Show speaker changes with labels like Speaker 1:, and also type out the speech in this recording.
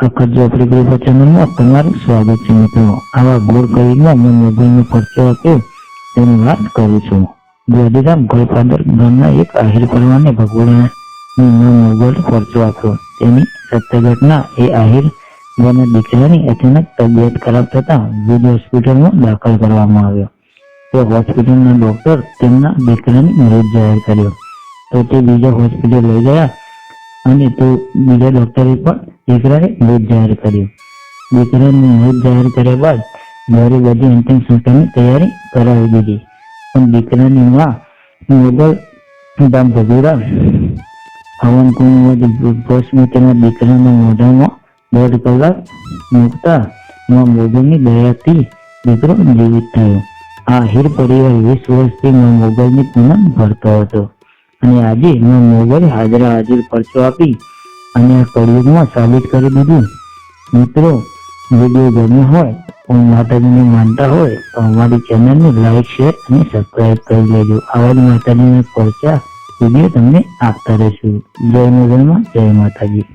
Speaker 1: કકર Jopdi group ચેનલમાં તમારું સ્વાગત છે મિત્રો. આવા ગોળ કરીને અમે મોબાઈલનો પરચો આપ્યો તેની વાત કરું છું. ગાંધીધામ ગોળપાદર ગામના એક આહિર પરવાને ભગવાને મોબાઈલ પરચો આપ્યો. તેની સત્ય ઘટના એ આહિર ગામના દીકરાની અચાનક તબિયત ખરાબ થતા વિજ હોસ્પિટલમાં દાખલ કરવામાં આવ્યો. તે હોસ્પિટલના ડોક્ટર તેમના દીકરાની મૃત જાહેર કર્યો. તો તે બીજા હોસ્પિટલ લઈ ગયા અને તો બીજા ડોક્ટરે પણ દીકરાને મૃત જાહેર કર્યો. દીકરાને મૃત જાહેર કર્યા બાદ મારી બધી અંતિમ સંસ્કારની તૈયારી કરાવી દીધી. પણ દીકરાની માં મોગલ ગામ ભગુડા હવન કુંડ દીકરાના મોઢામાં દોઢ કલાક મૂકતા માં મોગલની દયાથી દીકરો જીવિત થયો. આ હીર પરિવાર વીસ વર્ષથી માં મોગલની પૂનમ ભરતો હતો. અને આજે મેં મોબાઈલ હાજરા હાજર પરચો આપી અને કળિયુગમાં સાબિત કરી દીધું. મિત્રો વીડિયો ગમ્યો હોય હું માતાજીને માનતા હોય, તો અમારી ચેનલને લાઈક શેર અને સબસ્ક્રાઈબ કરી લેજો. આવા જ માતાજીના પરચા વીડિયો તમને આપતા રહીશું. જય નગરમાં જય માતાજી.